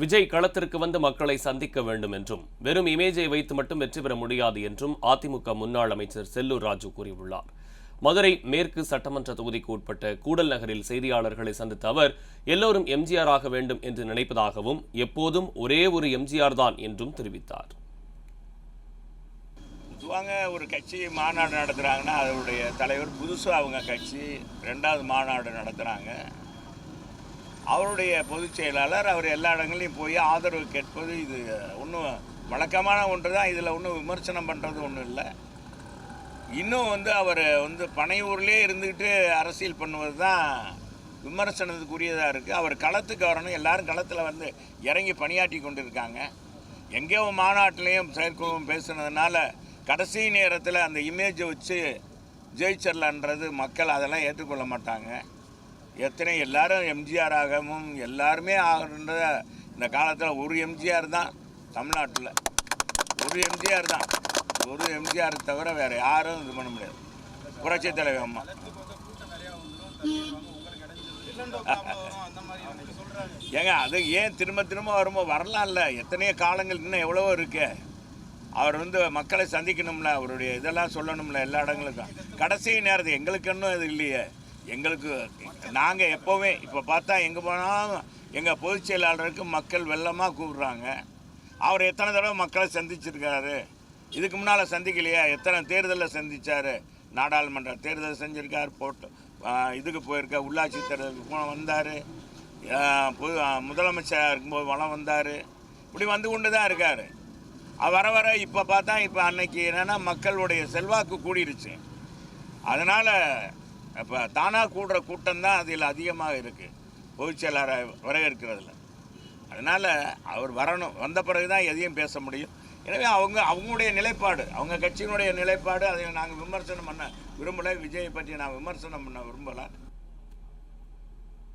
விஜய் களத்திற்கு வந்து மக்களை சந்திக்க வேண்டும் என்றும் வெறும் இமேஜை வைத்து மட்டும் வெற்றி பெற முடியாது என்றும் அதிமுக முன்னாள் அமைச்சர் செல்லூர் ராஜு கூறியுள்ளார். மதுரை மேற்கு சட்டமன்ற தொகுதிக்கு உட்பட்ட கூடல் நகரில் செய்தியாளர்களை சந்தித்த அவர் எல்லோரும் எம்ஜிஆர் ஆக வேண்டும் என்று நினைப்பதாகவும் எப்போதும் ஒரே ஒரு எம்ஜிஆர் தான் என்றும் தெரிவித்தார். பொதுவாங்க ஒரு கட்சி மாநாடு நடத்துகிறாங்கன்னா அதனுடைய தலைவர் புதுசாக அவங்க கட்சி ரெண்டாவது மாநாடு நடத்துகிறாங்க அவருடைய பொதுச் செயலாளர் அவர் எல்லா இடங்களையும் போய் ஆதரவு கேட்பது இது ஒன்றும் வழக்கமான ஒன்று தான் இதில் ஒன்றும் விமர்சனம் பண்ணுறது ஒன்றும் இல்லை. இன்னும் வந்து அவர் வந்து பனையூர்லேயே இருந்துக்கிட்டு அரசியல் பண்ணுவது தான் விமர்சனத்துக்குரியதாக இருக்குது அவர் களத்துக்கு வரணும். எல்லாரும் களத்தில் வந்து இறங்கி பணியாற்றி கொண்டு இருக்காங்க எங்கேயோ மாநாட்டிலையும் செயற்குழுவும் பேசுனதுனால கடைசி நேரத்தில் அந்த இமேஜை வச்சு ஜெயிச்சிடலான்றது மக்கள் அதெல்லாம் ஏற்றுக்கொள்ள மாட்டாங்க. எத்தனை எல்லாரும் எம்ஜிஆர் ஆகவும் எல்லாருமே ஆகணுன்ற இந்த காலத்தில் ஒரு எம்ஜிஆர் தான் தமிழ்நாட்டில். ஒரு எம்ஜிஆர் தான். ஒரு எம்ஜிஆர் தவிர வேறு யாரும் இது பண்ண முடியாது. புரட்சி தலைவர் அம்மா. ஏங்க அது ஏன் திரும்ப திரும்ப வரும்போது வரலாம்ல. எத்தனையோ காலங்கள் இன்னும் எவ்வளவோ இருக்கு. அவர் வந்து மக்களை சந்திக்கணும்ல அவருடைய இதெல்லாம் சொல்லணும்ல எல்லா இடங்களுக்கும். கடைசி நேரத்தில் எங்களுக்கு இன்னும் இது இல்லையே. எங்களுக்கு நாங்கள் எப்போவுமே இப்போ பார்த்தா எங்கே போனாலும் எங்கள் பொதுச் செயலாளருக்கு மக்கள் வெள்ளமாக கூப்பிடுறாங்க. அவர் எத்தனை தடவை மக்களை சந்திச்சிருக்காரு? இதுக்கு முன்னால் சந்திக்கலையா? எத்தனை தேர்தலில் சந்திச்சார்? நாடாளுமன்ற தேர்தல் செஞ்சுருக்கார் போட்டு இதுக்கு போயிருக்கார் உள்ளாட்சி தேர்தலுக்கு போன வந்தார். பொது முதலமைச்சராக இருக்கும்போது வளம் வந்தார். இப்படி வந்து கொண்டு தான் இருக்கார். வர வர இப்போ பார்த்தா இப்போ அன்னைக்கு என்னென்னா மக்களுடைய செல்வாக்கு கூடிருச்சு. அதனால் இப்போ தானாக கூடுற கூட்டம் தான் அதில் அதிகமாக இருக்குது பொதுச் செயலாளரை வரவேற்கிறதுல. அதனால் அவர் வரணும். வந்த பிறகு தான் எதையும் பேச முடியும். எனவே அவங்க அவங்களுடைய நிலைப்பாடு அவங்க கட்சியினுடைய நிலைப்பாடு அதை நாங்கள் விமர்சனம் பண்ண விரும்பலை. விஜயை பற்றி நான் விமர்சனம் பண்ண விரும்பலை.